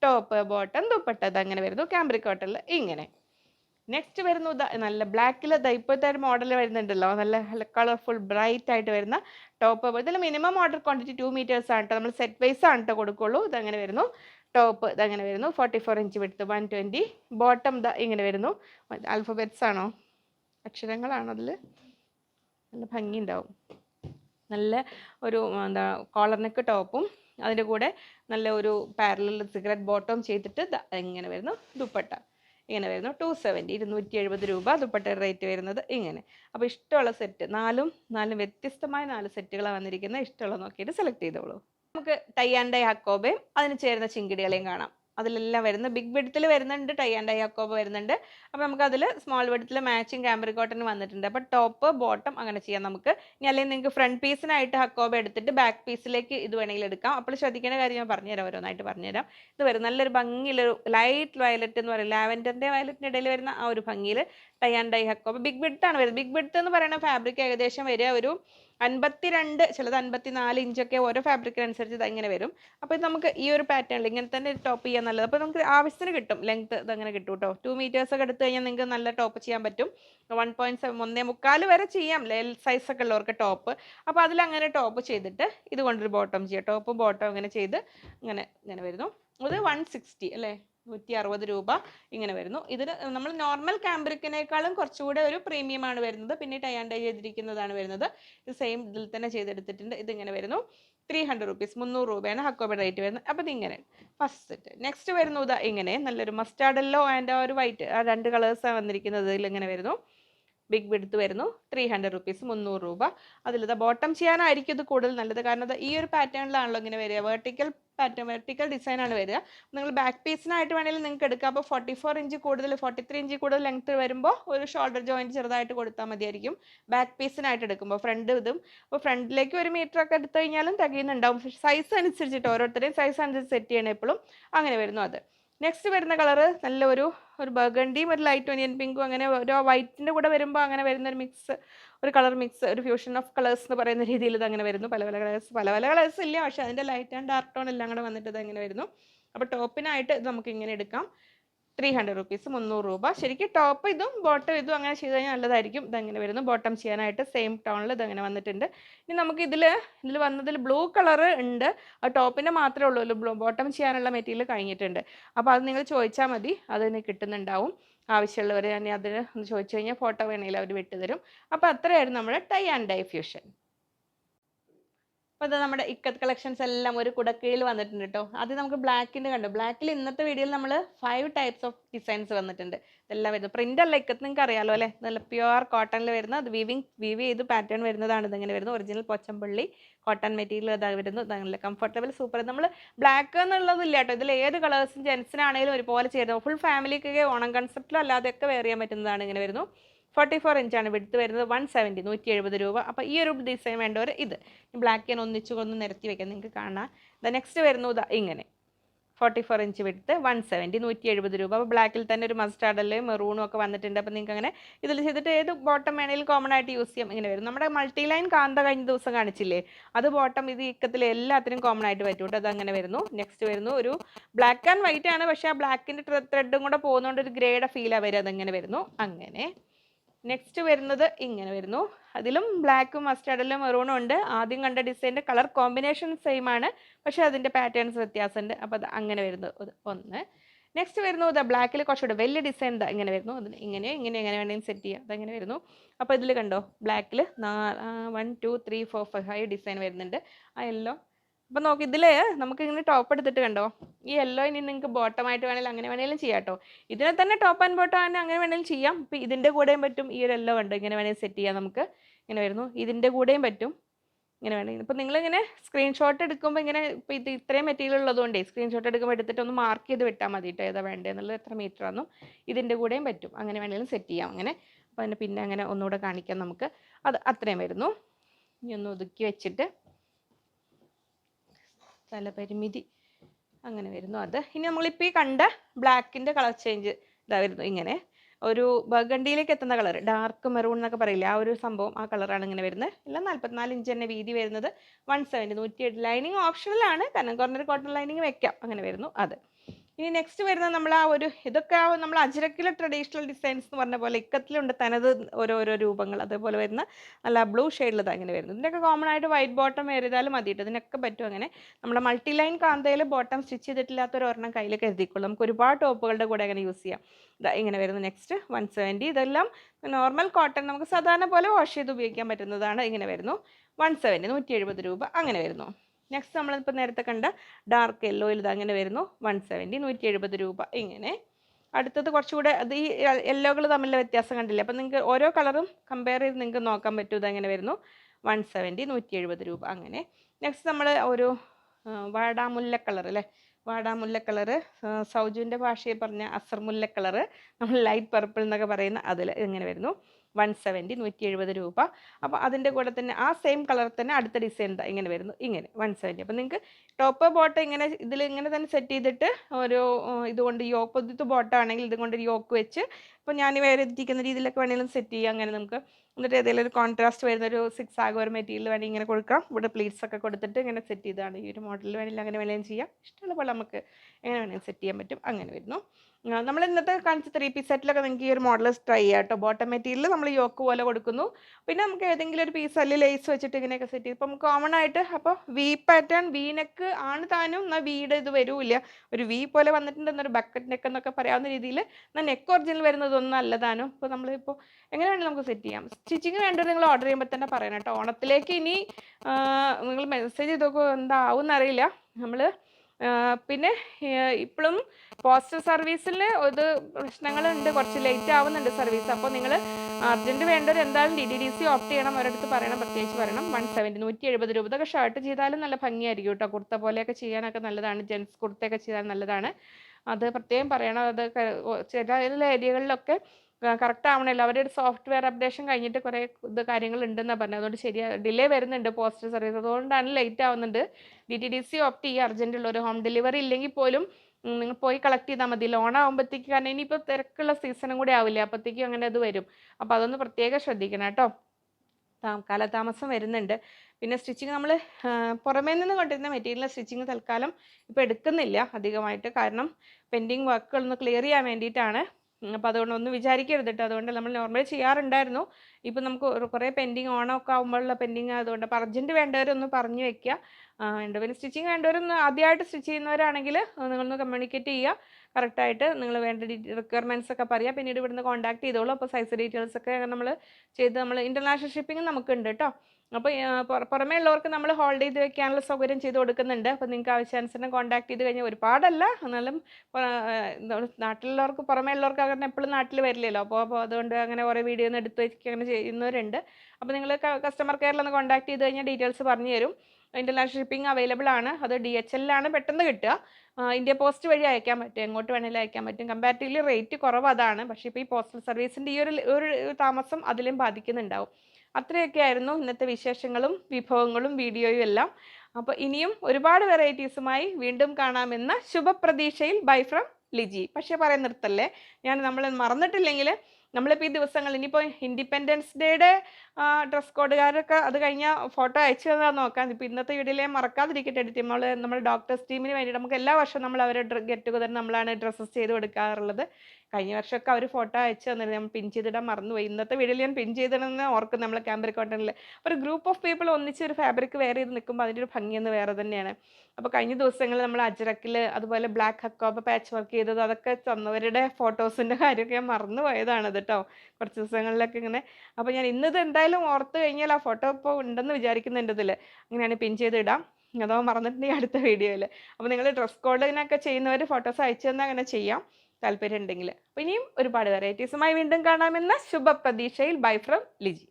ടോപ്പ് ബോട്ടം ദുപ്പട്ട ഇത് അങ്ങനെ വരുന്നു. ക്യാമ്പ്രി കോട്ടണിൽ ഇങ്ങനെ. നെക്സ്റ്റ് വരുന്നു നല്ല ബ്ലാക്കിൽ ഇപ്പോഴത്തെ ഒരു മോഡൽ വരുന്നുണ്ടല്ലോ. നല്ല കളർഫുൾ ബ്രൈറ്റ് ആയിട്ട് വരുന്ന ടോപ്പ് ഇതിൽ minimum order quantity two metres ആണ് കേട്ടോ നമ്മൾ സെറ്റ് വൈസ് ആണ് കേട്ടോ കൊടുക്കുള്ളൂ. ഇതങ്ങനെ വരുന്നു. ടോപ്പ് ഇതങ്ങനെ വരുന്നു. ഫോർട്ടി ഫോർ ഇഞ്ച് വിടുത്ത് വൺ ട്വന്റി ബോട്ടം ഇങ്ങനെ വരുന്നു. അൽഫബെറ്റ്സ് ആണോ? അക്ഷരങ്ങളാണോ അതിൽ നല്ല ഭംഗിയുണ്ടാവും. നല്ല ഒരു എന്താ കോളർ നെക്ക് ടോപ്പും അതിന്റെ കൂടെ നല്ല ഒരു പാരലൽ സിഗരറ്റ് ബോട്ടം ചെയ്തിട്ട് ഇങ്ങനെ വരുന്നു ദുപ്പട്ട. ഇങ്ങനെ വരുന്നു ടു സെവന്റി ഇരുന്നൂറ്റി എഴുപത് രൂപ ദുപ്പട്ടയുടെ റേറ്റ് വരുന്നത് ഇങ്ങനെ. അപ്പോൾ ഇഷ്ടമുള്ള സെറ്റ് നാലും നാലും വ്യത്യസ്തമായ നാല് സെറ്റുകളാണ് വന്നിരിക്കുന്നത്. ഇഷ്ടമുള്ള നോക്കിയിട്ട് സെലക്ട് ചെയ്തോളൂ. നമുക്ക് ടൈ ആൻഡ് ഡൈ ഹക്കോബയും അതിന് ചേരുന്ന ചിങ്കിടികളെയും കാണാം. അതിലെല്ലാം വരുന്നത് ബിഗ് ബെഡത്തിൽ വരുന്നുണ്ട് ടൈ ആൻഡ് ടൈ അക്കോബ് വരുന്നുണ്ട്. അപ്പോൾ നമുക്ക് അതിൽ സ്മോൾ ബെഡത്തിൽ മാച്ചിങ് ക്യാമ്പറി കോട്ടൺ വന്നിട്ടുണ്ട്. അപ്പോൾ ടോപ്പ് ബോട്ടം അങ്ങനെ ചെയ്യാം നമുക്ക്. ഇനി അല്ലെങ്കിൽ നിങ്ങൾക്ക് ഫ്രണ്ട് പീസിനായിട്ട് ഹക്കോബ് എടുത്തിട്ട് ബാക്ക് പീസിലേക്ക് ഇത് വേണമെങ്കിൽ എടുക്കാം. അപ്പോൾ ശ്രദ്ധിക്കേണ്ട കാര്യം ഞാൻ പറഞ്ഞുതരാം ഓരോന്നായിട്ട് പറഞ്ഞുതരാം. ഇത് വരും. നല്ലൊരു ഭംഗിയിലൊരു ലൈറ്റ് വയലറ്റ് എന്ന് പറയും. ലാവൻഡറിന്റെ വയലറ്റിന്റെ ഇടയിൽ വരുന്ന ആ ഒരു ഭംഗിയിൽ ടൈ ആൻഡ് ടൈ അപ്പോൾ ബിഗ് ബെഡാണ് വരുന്നത്. ബിഗ് ബിഡ്ത്ത് എന്ന് പറയുന്ന ഫാബ്രിക് ഏകദേശം വരിക ഒരു അൻപത്തിരണ്ട് ചിലത് അൻപത്തിനാല് ഇഞ്ചൊക്കെ ഓരോ ഫാബ്രിക്കിനനുസരിച്ച് ഇത് ഇങ്ങനെ വരും. അപ്പോൾ ഇത് നമുക്ക് ഈ ഒരു പാറ്റേണിൽ ഇങ്ങനെ തന്നെ ടോപ്പ് ചെയ്യാൻ നല്ലത്. അപ്പോൾ നമുക്ക് ആവശ്യത്തിന് കിട്ടും. ലെങ്ത് ഇതങ്ങനെ കിട്ടും കേട്ടോ ടു മീറ്റേഴ്സ് ഒക്കെ എടുത്തു കഴിഞ്ഞാൽ നിങ്ങൾക്ക് നല്ല ടോപ്പ് ചെയ്യാൻ പറ്റും. വൺ പോയിന്റ് സെവൻ ഒന്നേ മുക്കാൽ വരെ ചെയ്യാം. എൽ സൈസൊക്കെ ഉള്ളവർക്ക് ടോപ്പ് അപ്പോൾ അതിലങ്ങനെ ടോപ്പ് ചെയ്തിട്ട് ഇതുകൊണ്ടൊരു ബോട്ടം ചെയ്യാം. ടോപ്പും ബോട്ടം ഇങ്ങനെ ചെയ്ത് ഇങ്ങനെ ഇങ്ങനെ വരുന്നു. ഇത് വൺ സിക്സ്റ്റി അല്ലേ? നൂറ്റി അറുപത് രൂപ ഇങ്ങനെ വരുന്നു. ഇതിന് നമ്മൾ നോർമൽ ക്യാമ്പ്രിക്കിനേക്കാളും കുറച്ചുകൂടെ ഒരു പ്രീമിയം ആണ് വരുന്നത്. പിന്നെ ടൈ ആൻഡ് ചെയ്തിരിക്കുന്നതാണ് വരുന്നത്. ഇത് സെയിം ഇതിൽ തന്നെ ചെയ്തെടുത്തിട്ടുണ്ട്. ഇതിങ്ങനെ വരുന്നു. ത്രീ ഹൺഡ്രഡ് റുപ്പീസ് മുന്നൂറ് രൂപയാണ് ഹക്കോബ റേറ്റ് വരുന്നത്. അപ്പോൾ ഇതിങ്ങനെ ഫസ്റ്റ് സെറ്റ് നെക്സ്റ്റ് വരുന്നു ഇതാ ഇങ്ങനെ. നല്ലൊരു മസ്റ്റാർഡ് യെല്ലോ ആൻഡ് ആ ഒരു വൈറ്റ് ആ രണ്ട് കളേഴ്സാണ് വന്നിരിക്കുന്നത് ഇതിൽ ഇങ്ങനെ വരുന്നു. ബിഗ് വിടുത്ത് വരുന്നു. ത്രീ ഹൺഡ്രഡ് റുപ്പീസ് മുന്നൂറ് രൂപ. അതിലിത് ബോട്ടം ചെയ്യാനായിരിക്കും ഇത് കൂടുതൽ നല്ലത്. കാരണം ഈ ഒരു പാറ്റേണിലാണല്ലോ ഇങ്ങനെ വരിക. വെർട്ടിക്കൽ പാറ്റേൺ വെർട്ടിക്കൽ ഡിസൈൻ ആണ് വരിക. നിങ്ങൾ ബാക്ക് പീസിനായിട്ട് വേണമെങ്കിൽ നിങ്ങൾക്ക് എടുക്കാം. അപ്പോൾ ഫോർട്ടി ഫോർ ഇഞ്ച് കൂടുതൽ ഫോർട്ടി ത്രീ ഇഞ്ച് കൂടുതൽ ലെങ്ത് വരുമ്പോൾ ഒരു ഷോൾഡർ ജോയിന്റ് ചെറുതായിട്ട് കൊടുത്താൽ മതിയായിരിക്കും. ബാക്ക് പീസിനായിട്ട് എടുക്കുമ്പോൾ ഫ്രണ്ട് ഇതും. അപ്പോൾ ഫ്രണ്ടിലേക്ക് ഒരു മീറ്റർ ഒക്കെ എടുത്തു കഴിഞ്ഞാലും തികയുന്നുണ്ടാവും. സൈസ് അനുസരിച്ചിട്ട് ഓരോരുത്തരെയും സൈസ് അനുസരിച്ച് സെറ്റ് ചെയ്യണം എപ്പോഴും. അങ്ങനെ വരുന്നു അത്. നെക്സ്റ്റ് വരുന്ന കളറ് നല്ല ഒരു ഒരു ബർഗണ്ടിയും ഒരു ലൈറ്റ് ഒനിയൻ പിങ്കും അങ്ങനെ ഒരു വൈറ്റിന്റെ കൂടെ വരുമ്പോൾ അങ്ങനെ വരുന്ന ഒരു മിക്സ് ഒരു കളർ മിക്സ് ഒരു ഫ്യൂഷൻ ഓഫ് കളേഴ്സ് എന്ന് പറയുന്ന രീതിയിൽ ഇത് അങ്ങനെ വരുന്നു. പല പല കളേഴ്സ് പല പല കളേഴ്സ് ഇല്ല. പക്ഷേ അതിന്റെ ലൈറ്റ് ആൻഡ് ഡാർക്ക് ടോൺ എല്ലാം കൂടെ വന്നിട്ട് ഇത് അങ്ങനെ വരുന്നു. അപ്പോൾ ടോപ്പിനായിട്ട് ഇത് നമുക്ക് ഇങ്ങനെ എടുക്കാം. ത്രീ ഹൺഡ്രഡ് റുപ്പീസ് മുന്നൂറ് രൂപ. ശരിക്കും ടോപ്പ് ഇതും ബോട്ടം ഇതും അങ്ങനെ ചെയ്ത് കഴിഞ്ഞാൽ നല്ലതായിരിക്കും. ഇതങ്ങനെ വരുന്നു. ബോട്ടം ചെയ്യാനായിട്ട് സെയിം ടോണിൽ ഇതങ്ങനെ വന്നിട്ടുണ്ട്. ഇനി നമുക്ക് ഇതിൽ ഇതിൽ വന്നതിൽ ബ്ലൂ കളർ ഉണ്ട്. ആ ടോപ്പിന്റെ മാത്രമേ ഉള്ളൂ. ബ്ലൂ ബോട്ടം ചെയ്യാനുള്ള മെറ്റീരിയൽ കഴിഞ്ഞിട്ടുണ്ട്. അപ്പോൾ അത് നിങ്ങൾ ചോദിച്ചാൽ മതി. അതിന് കിട്ടുന്നുണ്ടാവും. ആവശ്യമുള്ളവർ ഞാൻ അതിന് ഒന്ന് ചോദിച്ചു കഴിഞ്ഞാൽ ഫോട്ടോ വേണമെങ്കിൽ അവർ വിട്ടുതരും. അപ്പോൾ അത്രയായിരുന്നു നമ്മുടെ ടൈ ആൻഡ് ഡൈ ഫ്യൂഷൻ അപ്പോൾ ഇത് നമ്മുടെ ഇക്കത്ത് കളക്ഷൻസ് എല്ലാം ഒരു കുടക്കീഴിൽ വന്നിട്ടുണ്ട് കേട്ടോ ആദ്യം നമുക്ക് ബ്ലാക്കിന്റെ കണ്ടു? ബ്ലാക്കിൽ ഇന്നത്തെ വീഡിയോയിൽ നമ്മൾ ഫൈവ് ടൈപ്സ് ഓഫ് ഡിസൈൻസ് വന്നിട്ടുണ്ട്. ഇതെല്ലാം വരുന്നത്. പ്രിന്റ് അല്ല ഇക്കത്ത് നിങ്ങൾക്ക് അറിയാലോ അല്ലേ? നല്ല പ്യുവർ കോട്ടണിൽ വരുന്ന അത് വീവിങ് വീവ് ചെയ്ത് പാറ്റേൺ വരുന്നതാണ് ഇതിങ്ങനെ വരുന്നത്. ഒറിജിനൽ പൊച്ചമ്പള്ളി കോട്ടൺ മെറ്റീരിയൽ അതാണ് വരുന്നു നല്ല കംഫർട്ടബിൾ സൂപ്പർ നമ്മൾ ബ്ലാക്ക് എന്നുള്ളതില്ല കേട്ടോ ഇതിൽ ഏത് കളേഴ്സും ജെൻസിനാണെങ്കിലും ഒരുപോലെ ചേരുന്നത് ഫുൾ ഫാമിലിക്കൊക്കെ ഓണം കൺസെപ്റ്റിലും അല്ലാതെയൊക്കെ വെയർ ചെയ്യാൻ പറ്റുന്നതാണ് ഇങ്ങനെ വരുന്നു. ഫോർട്ടി ഫോർ ഇഞ്ചാണ് വിടുത്ത് വരുന്നത്. വൺ സെവന്റി നൂറ്റി എഴുപത് രൂപ. അപ്പോൾ ഈ ഒരു ഡിസൈൻ വേണ്ടവർ ഇത്. ബ്ലാക്ക് ഞാൻ ഒന്നിച്ചു ഒന്ന് നിരത്തി വെക്കാം. നിങ്ങൾക്ക് കാണാം. ദ നെക്സ്റ്റ് വരുന്നു ഇതാ ഇങ്ങനെ. ഫോർട്ടി ഫോർ ഇഞ്ച് വിടുത്ത് വൺ സെവന്റി നൂറ്റി എഴുപത് രൂപ. അപ്പോൾ ബ്ലാക്കിൽ തന്നെ ഒരു മസ്റ്റാർഡൽ മെറൂണും ഒക്കെ വന്നിട്ടുണ്ട്. അപ്പോൾ നിങ്ങൾക്ക് അങ്ങനെ ഇതിൽ ചെയ്തിട്ട് ഏത് ബോട്ടം വേണമെങ്കിലും കോമൺ ആയിട്ട് യൂസ് ചെയ്യാം. ഇങ്ങനെ വരും. നമ്മുടെ മൾട്ടി ലൈൻ കാന്ത കഴിഞ്ഞ ദിവസം കാണിച്ചില്ലേ? അത് ബോട്ടം ഇത് ഇക്കത്തിൽ എല്ലാത്തിനും കോമൺ ആയിട്ട് പറ്റും അത് അങ്ങനെ വരുന്നു. നെക്സ്റ്റ് വരുന്നു. ഒരു ബ്ലാക്ക് ആൻഡ് വൈറ്റ് ആണ്. പക്ഷേ ആ ബ്ലാക്കിന്റെ ത്രെഡും കൂടെ പോകുന്നതുകൊണ്ട് ഒരു ഗ്രേയുടെ ഫീലാണ് വരും. അതങ്ങനെ വരുന്നു. അങ്ങനെ. നെക്സ്റ്റ് വരുന്നത് ഇങ്ങനെ വരുന്നു. അതിലും ബ്ലാക്കും മസ്റ്റാർഡിലും മെറൂണും ഉണ്ട്. ആദ്യം കണ്ട ഡിസൈന്റെ കളർ കോമ്പിനേഷൻ സെയിം ആണ്. പക്ഷേ അതിന്റെ പാറ്റേൺസ് വ്യത്യാസമുണ്ട്. അപ്പോൾ അത് അങ്ങനെ വരുന്നത് ഒന്ന്. നെക്സ്റ്റ് വരുന്നു ഇതാ ബ്ലാക്കിൽ കുറച്ചുകൂടെ വലിയ ഡിസൈൻ ഇതാ ഇങ്ങനെ വരുന്നു. അതിന് ഇങ്ങനെ ഇങ്ങനെ എങ്ങനെ വേണമെങ്കിലും സെറ്റ് ചെയ്യാം. അതങ്ങനെ വരുന്നു. അപ്പോൾ ഇതിൽ കണ്ടോ ബ്ലാക്കിൽ നാ one two three four five design വരുന്നുണ്ട്. ആ യെല്ലോ അപ്പോൾ നോക്ക് ഇതിൽ നമുക്ക് ഇങ്ങനെ ടോപ്പ് എടുത്തിട്ട് കണ്ടോ? ഈ യെല്ലോ ഇനി നിങ്ങൾക്ക് ബോട്ടമായിട്ട് വേണമെങ്കിൽ അങ്ങനെ വേണമെങ്കിലും ചെയ്യാം കേട്ടോ ഇതിനെ തന്നെ ടോപ്പ് ആൻഡ് ബോട്ടം ആണ് അങ്ങനെ വേണമെങ്കിലും ചെയ്യാം. ഇപ്പൊ ഇതിന്റെ കൂടെയും പറ്റും. ഈ ഒരു യെല്ലോ ഉണ്ട് ഇങ്ങനെ വേണമെങ്കിൽ സെറ്റ് ചെയ്യാം നമുക്ക്. ഇങ്ങനെ വരുന്നു. ഇതിന്റെ കൂടെയും പറ്റും. ഇങ്ങനെ വേണമെങ്കിൽ നിങ്ങൾ നിങ്ങളിങ്ങനെ സ്ക്രീൻഷോട്ട് എടുക്കുമ്പോൾ ഇങ്ങനെ ഇപ്പൊ ഇത് ഇത്രയും മെറ്റീരിയൽ ഉള്ളതുകൊണ്ടേ സ്ക്രീൻഷോട്ട് എടുക്കുമ്പോൾ എടുത്തിട്ട് ഒന്ന് മാർക്ക് ചെയ്ത് വിട്ടാൽ മതി കേട്ടോ ഏതാ വേണ്ടതെന്നുള്ളത് എത്ര മീറ്റർ ആണെന്നും. ഇതിന്റെ കൂടെയും പറ്റും. അങ്ങനെ വേണമെങ്കിലും സെറ്റ് ചെയ്യാം. അങ്ങനെ. അപ്പോൾ അതിന് പിന്നെ അങ്ങനെ ഒന്നുകൂടെ കാണിക്കാം നമുക്ക്. അത് അത്രയും വരുന്നു. ഇനി ഒന്ന് ഒതുക്കി വെച്ചിട്ട് സ്ഥലപരിമിതി അങ്ങനെ വരുന്നു. അത് ഇനി നമ്മളിപ്പോൾ ഈ കണ്ട ബ്ലാക്കിന്റെ കളർ ചേഞ്ച് ഇതാ വരുന്നു. ഇങ്ങനെ ഒരു ബർഗണ്ടിയിലേക്ക് എത്തുന്ന കളർ ഡാർക്ക് മെറൂൺ എന്നൊക്കെ പറയില്ല ആ ഒരു സംഭവം ആ കളറാണ് ഇങ്ങനെ വരുന്നത്. എല്ലാം നാൽപ്പത്തിനാല് ഇഞ്ച് തന്നെ വീതി വരുന്നത് വൺ സെവന്റി നൂറ്റി എട്ട് ലൈനിങ് ഓപ്ഷണലാണ് കാരണം കുറഞ്ഞൊരു കോട്ടൺ ലൈനിങ് വെക്കാം. അങ്ങനെ വരുന്നു. അത് ഇനി നെക്സ്റ്റ് വരുന്നത് നമ്മൾ ആ ഒരു ഇതൊക്കെ ആ നമ്മൾ അജ്രക്കിലെ ട്രഡീഷണൽ ഡിസൈൻസ് എന്ന് പറഞ്ഞ പോലെ ഇക്കത്തിലുണ്ട് തനത് ഓരോരോ രൂപങ്ങൾ. അതേപോലെ വരുന്ന നല്ല ബ്ലൂ ഷെയ്ഡിൽ അങ്ങനെ വരുന്നത്. ഇതിന്റെയൊക്കെ കോമൺ ആയിട്ട് വൈറ്റ് ബോട്ടം എഴുതാലും മതി കേട്ടോ ഇതിനൊക്കെ പറ്റും അങ്ങനെ. നമ്മുടെ മൾട്ടി ലൈൻ കാന്തയിൽ ബോട്ടം സ്റ്റിച്ച് ചെയ്തിട്ടില്ലാത്ത ഒരു ഒരെണ്ണം കയ്യിൽ കരുതിക്കൊള്ളും. നമുക്ക് ഒരുപാട് ടോപ്പുകളുടെ കൂടെ അങ്ങനെ യൂസ് ചെയ്യാം. ഇതാ ഇങ്ങനെ വരുന്നു നെക്സ്റ്റ് വൺ സെവന്റി ഇതെല്ലാം നോർമൽ കോട്ടൺ നമുക്ക് സാധാരണ പോലെ വാഷ് ചെയ്ത് ഉപയോഗിക്കാൻ പറ്റുന്നതാണ്. ഇങ്ങനെ വരുന്നു. വൺ സെവന്റി നൂറ്റി എഴുപത് രൂപ. അങ്ങനെ വരുന്നു. നെക്സ്റ്റ് നമ്മളിപ്പോൾ നേരത്തെ കണ്ട ഡാർക്ക് യെല്ലോയിൽ ഇത് അങ്ങനെ വരുന്നു. വൺ സെവന്റി നൂറ്റി എഴുപത് രൂപ. ഇങ്ങനെ. അടുത്തത് കുറച്ചുകൂടെ അത് ഈ യെല്ലോകൾ തമ്മിലുള്ള വ്യത്യാസം കണ്ടില്ലേ? അപ്പം നിങ്ങൾക്ക് ഓരോ കളറും കമ്പയർ ചെയ്ത് നിങ്ങൾക്ക് നോക്കാൻ പറ്റും ഇതങ്ങനെ വരുന്നു. വൺ സെവന്റി നൂറ്റി എഴുപത് രൂപ. അങ്ങനെ. നെക്സ്റ്റ് നമ്മൾ ഒരു വാടാമുല്ല കളർ അല്ലേ വാടാമുല്ല കളർ സൗജുവിന്റെ ഭാഷയിൽ പറഞ്ഞ അസർമുല്ല കളർ നമ്മൾ ലൈറ്റ് പർപ്പിൾ എന്നൊക്കെ പറയുന്ന അതിൽ ഇങ്ങനെ വരുന്നു. വൺ സെവന്റി നൂറ്റി എഴുപത് രൂപ. അപ്പോൾ അതിന്റെ കൂടെ തന്നെ ആ സെയിം കളർ തന്നെ അടുത്ത ഡിസൈൻ ഇങ്ങനെ വരുന്നു. ഇങ്ങനെ വൺ സെവന്റി അപ്പോൾ നിങ്ങൾക്ക് ടോപ്പ് ബോട്ടം ഇങ്ങനെ ഇതിൽ ഇങ്ങനെ തന്നെ സെറ്റ് ചെയ്തിട്ട് ഒരു ഇതുകൊണ്ട് യോക്ക് പൊതുത്ത് ബോട്ടം ആണെങ്കിൽ ഇതുകൊണ്ട് ഒരു യോക്ക് വെച്ച് ഇപ്പോൾ ഞാൻ വേറെ എത്തിക്കുന്ന രീതിയിലൊക്കെ വേണമെങ്കിലും സെറ്റ് ചെയ്യാം. അങ്ങനെ നമുക്ക് എന്നിട്ട് ഏതെങ്കിലും ഒരു കോൺട്രാസ്റ്റ് വരുന്ന ഒരു സിക്സ് ആഗോർ മെറ്റീരിയൽ വേണമെങ്കിൽ ഇങ്ങനെ കൊടുക്കാം. ഇവിടെ പ്ലീറ്റ്സ് ഒക്കെ കൊടുത്തിട്ട് ഇങ്ങനെ സെറ്റ് ചെയ്താണ് ഈ ഒരു മോഡലിൽ വേണമെങ്കിൽ അങ്ങനെ വേണമെങ്കിലും ചെയ്യാം. ഇഷ്ടമുള്ള പോലെ നമുക്ക് എങ്ങനെ വേണമെങ്കിലും സെറ്റ് ചെയ്യാൻ പറ്റും. അങ്ങനെ വരുന്നു. നമ്മൾ ഇന്നത്തെ കാണിച്ച ത്രീ പീസ് സെറ്റിലൊക്കെ നിങ്ങൾക്ക് ഈ ഒരു മോഡൽ ട്രൈ ചെയ്യാം കേട്ടോ. ബോട്ടം മെറ്റീരിയൽ നമ്മൾ യോക്ക് പോലെ കൊടുക്കുന്നു. പിന്നെ നമുക്ക് ഏതെങ്കിലും ഒരു പീസ് അല്ലെങ്കിൽ ലേസ് വെച്ചിട്ട് ഇങ്ങനെയൊക്കെ സെറ്റ് ചെയ്യും. ഇപ്പം കോമൺ ആയിട്ട് അപ്പോൾ വി പാറ്റേൺ വി നെക്ക് ആണ് താനും. എന്നാൽ വീട് ഇത് വരൂല്ല. ഒരു വി പോലെ വന്നിട്ടുണ്ട് എന്നൊരു ബക്കറ്റ് നെക്ക് എന്നൊക്കെ പറയാവുന്ന രീതിയിൽ എന്നാൽ നെക്ക് ഒറിജിനൽ വരുന്നതൊന്നും അല്ല താനും. ഇപ്പോൾ നമ്മളിപ്പോൾ എങ്ങനെ വേണമെങ്കിലും നമുക്ക് സെറ്റ് ചെയ്യാം. സ്റ്റിച്ചിങ് വേണ്ടത് നിങ്ങൾ ഓർഡർ ചെയ്യുമ്പോൾ തന്നെ പറയണം കേട്ടോ ഓണത്തിലേക്ക് ഇനി നിങ്ങൾ മെസ്സേജ് ചെയ്തൊക്കെ എന്താവും എന്നറിയില്ല നമ്മൾ പിന്നെ ഇപ്പോഴും പോസ്റ്റൽ സർവീസിൽ ഇത് പ്രശ്നങ്ങളുണ്ട്. കുറച്ച് ലേറ്റ് ആവുന്നുണ്ട് സർവീസ് അപ്പോൾ നിങ്ങൾ അർജന്റ് വേണ്ടവർ എന്തായാലും D D D C opt ചെയ്യണം ഒരിടത്ത് പറയണം. പ്രത്യേകിച്ച് പറയണം. വൺ സെവന്റി നൂറ്റി എഴുപത് രൂപ ഇതൊക്കെ ഷർട്ട് ചെയ്താലും നല്ല ഭംഗിയായിരിക്കും കേട്ടോ കുർത്ത പോലെയൊക്കെ ചെയ്യാനൊക്കെ നല്ലതാണ്. ജെൻസ് കുർത്തയൊക്കെ ചെയ്താൽ നല്ലതാണ്. അത് പ്രത്യേകം പറയണം. അത് ചില ഏരിയകളിലൊക്കെ കറക്റ്റ് ആവണമല്ലോ അവരുടെ ഒരു സോഫ്റ്റ്വെയർ അപ്ഡേഷൻ കഴിഞ്ഞിട്ട് കുറേ ഇത് കാര്യങ്ങൾ ഉണ്ടെന്നാണ് പറഞ്ഞത് അതുകൊണ്ട് ശരിയാ ഡിലേ വരുന്നുണ്ട് പോസ്റ്റൽ സർവീസ് അതുകൊണ്ടാണ് ലേറ്റ് ആവുന്നുണ്ട്. D T D C opt ചെയ്യുക അർജന്റ് ഉള്ള ഒരു ഹോം ഡെലിവറി ഇല്ലെങ്കിൽ പോലും നിങ്ങൾ പോയി കളക്ട് ചെയ്താൽ മതി. ലോൺ ആകുമ്പോഴത്തേക്ക് കാരണം ഇനിയിപ്പോൾ തിരക്കുള്ള സീസണും കൂടി ആവില്ല. അപ്പോഴത്തേക്കും അങ്ങനെ അത് വരും. അപ്പോൾ അതൊന്ന് പ്രത്യേകം ശ്രദ്ധിക്കണം കേട്ടോ. കാലതാമസം വരുന്നുണ്ട്. പിന്നെ സ്റ്റിച്ചിങ് നമ്മൾ പുറമേ നിന്ന് കൊണ്ടിരുന്ന മെറ്റീരിയൽ സ്റ്റിച്ചിങ് തൽക്കാലം ഇപ്പോൾ എടുക്കുന്നില്ല അധികമായിട്ട്. കാരണം പെൻഡിങ് വർക്കുകളൊന്ന് ക്ലിയർ ചെയ്യാൻ വേണ്ടിയിട്ടാണ്. അപ്പോൾ അതുകൊണ്ട് ഒന്നും വിചാരിക്കരുത് കേട്ടോ. അതുകൊണ്ട് നമ്മൾ നോർമലി ചെയ്യാറുണ്ടായിരുന്നു. ഇപ്പം നമുക്ക് കുറേ പെൻഡിങ് ഓണമൊക്കെ ആകുമ്പോഴുള്ള പെൻഡിങ് അതുകൊണ്ട് അർജന്റ് വേണ്ടവരൊന്ന് പറഞ്ഞു വെക്കുക വേണ്ട പിന്നെ സ്റ്റിച്ചിങ് വേണ്ടവരൊന്ന് ആദ്യമായിട്ട് സ്റ്റിച്ച് ചെയ്യുന്നവരാണെങ്കിൽ നിങ്ങളൊന്ന് കമ്മ്യൂണിക്കേറ്റ് ചെയ്യുക. കറക്റ്റായിട്ട് നിങ്ങൾ വേണ്ട റിക്വയർമെന്റ്സ് ഒക്കെ പറയുക പിന്നീട് ഇവിടുന്ന് കോൺടാക്ട് ചെയ്തോളൂ. അപ്പോൾ സൈസ് ഡീറ്റെയിൽസ് ഒക്കെ നമ്മൾ ചെയ്ത് നമ്മൾ ഇന്റർനാഷണൽ ഷിപ്പിംഗ് നമുക്കുണ്ട് കേട്ടോ. അപ്പോൾ പുറമേ ഉള്ളവർക്ക് നമ്മൾ ഹോൾഡ് ചെയ്ത് വെക്കാനുള്ള സൗകര്യം ചെയ്ത് കൊടുക്കുന്നുണ്ട്. അപ്പോൾ നിങ്ങൾക്ക് ആവശ്യാനുസരണം കോൺടാക്ട് ചെയ്ത് കഴിഞ്ഞാൽ ഒരുപാടല്ല. എന്നാലും നാട്ടിലുള്ളവർക്ക് പുറമേ ഉള്ളവർക്ക് അങ്ങനെ എപ്പോഴും നാട്ടിൽ വരില്ലല്ലോ. അപ്പോൾ അപ്പോൾ അതുകൊണ്ട് അങ്ങനെ കുറേ വീഡിയോ ഒന്നും എടുത്ത് വെച്ചിട്ട് അങ്ങനെ ചെയ്യുന്നവരുണ്ട്. അപ്പോൾ നിങ്ങൾ കസ്റ്റമർ കെയറിൽ ഒന്ന് കോൺടാക്ട് ചെയ്ത് കഴിഞ്ഞാൽ ഡീറ്റെയിൽസ് പറഞ്ഞു തരും. ഇന്റർനാഷണൽ ഷിപ്പിംഗ് അവൈലബിൾ ആണ്. അത് ഡി എച്ച് എല്ലാണ് പെട്ടെന്ന് കിട്ടുക. ഇന്ത്യ പോസ്റ്റ് വഴി അയക്കാൻ പറ്റും. എങ്ങോട്ട് വേണമെങ്കിലും അയക്കാൻ പറ്റും. കമ്പാരിറ്റീവ്ലി റേറ്റ് കുറവ് അതാണ്. പക്ഷേ ഇപ്പോൾ ഈ പോസ്റ്റൽ സർവീസിന്റെ ഈ ഒരു ഒരു താമസം അതിലും ബാധിക്കുന്നുണ്ടാവും. അത്രയൊക്കെ ആയിരുന്നു ഇന്നത്തെ വിശേഷങ്ങളും വിഭവങ്ങളും വീഡിയോയും എല്ലാം. അപ്പോൾ ഇനിയും ഒരുപാട് വെറൈറ്റീസുമായി വീണ്ടും കാണാമെന്ന ശുഭപ്രതീക്ഷയിൽ ബൈ ഫ്രം ലിജി. പക്ഷേ പറയാൻ നിർത്തല്ലേ? ഞാൻ നമ്മൾ മറന്നിട്ടില്ലെങ്കിൽ നമ്മളിപ്പോൾ ഈ ദിവസങ്ങൾ ഇനിയിപ്പോൾ ഇൻഡിപെൻഡൻസ് ഡേയുടെ ഡ്രസ് കോഡുകാരൊക്കെ അത് കഴിഞ്ഞാൽ ഫോട്ടോ അയച്ചു തന്നാൽ നോക്കാം ഇപ്പോൾ ഇന്നത്തെ വീഡിയോയിൽ ഞാൻ മറക്കാതിരിക്കട്ടെ എഡിറ്റ് നമ്മൾ നമ്മുടെ ഡോക്ടേഴ്സ് ടീമിന് വേണ്ടിയിട്ട് നമുക്ക് എല്ലാ വർഷവും നമ്മൾ അവരെ ഗെറ്റ് ടുഗദർ നമ്മളാണ് ഡ്രസ്സസ് ചെയ്ത് കൊടുക്കാറുള്ളത്. കഴിഞ്ഞ വർഷമൊക്കെ അവർ ഫോട്ടോ അയച്ചു തന്നിരുന്നു. ഞാൻ പിൻ ചെയ്തിടാൻ മറന്നുപോയി. ഇന്നത്തെ വീഡിയോയിൽ ഞാൻ പിൻ ചെയ്തിടണമെന്ന് ഓർക്കും നമ്മൾ ക്യാമ്പറി കോട്ടണിൽ ഒരു ഗ്രൂപ്പ് ഓഫ് പീപ്പിൾ ഒന്നിച്ച് ഒരു ഫാബ്രിക് വെയർ ചെയ്ത് നിൽക്കുമ്പോൾ അതിന്റെ ഒരു ഭംഗിയെന്ന് വേറെ തന്നെയാണ്. അപ്പോൾ കഴിഞ്ഞ ദിവസങ്ങളിൽ നമ്മൾ അജ്‌റക്കിൽ അതുപോലെ ബ്ലാക്ക് ഹക്കോപ്പ് പാച്ച് വർക്ക് ചെയ്തത് അതൊക്കെ തന്നവരുടെ ഫോട്ടോസിന്റെ കാര്യമൊക്കെ ഞാൻ മറന്നു പോയതാണ് കേട്ടോ. കുറച്ച് ദിവസങ്ങളിലൊക്കെ ഇങ്ങനെ. അപ്പോൾ ഞാൻ ഇന്നത് എന്തായാലും ഓർത്ത് കഴിഞ്ഞാൽ ആ ഫോട്ടോ ഇപ്പോൾ ഉണ്ടെന്ന് വിചാരിക്കുന്നുണ്ട് ഇതിൽ അങ്ങനെയാണ് പിൻ ചെയ്തിടാം. അതോ മറന്നിട്ടുണ്ടെങ്കിൽ അടുത്ത വീഡിയോയിൽ അപ്പോൾ നിങ്ങൾ ഡ്രസ് കോഡിനൊക്കെ ചെയ്യുന്നവർ ഫോട്ടോസ് അയച്ചു തന്നാൽ അങ്ങനെ ചെയ്യാം. താല്പര്യം ഉണ്ടെങ്കിൽ ഇനിയും ഒരുപാട് വെറൈറ്റീസുമായി വീണ്ടും കാണാമെന്ന ശുഭപ്രതീക്ഷയിൽ ബൈ ഫ്രം ലിജി.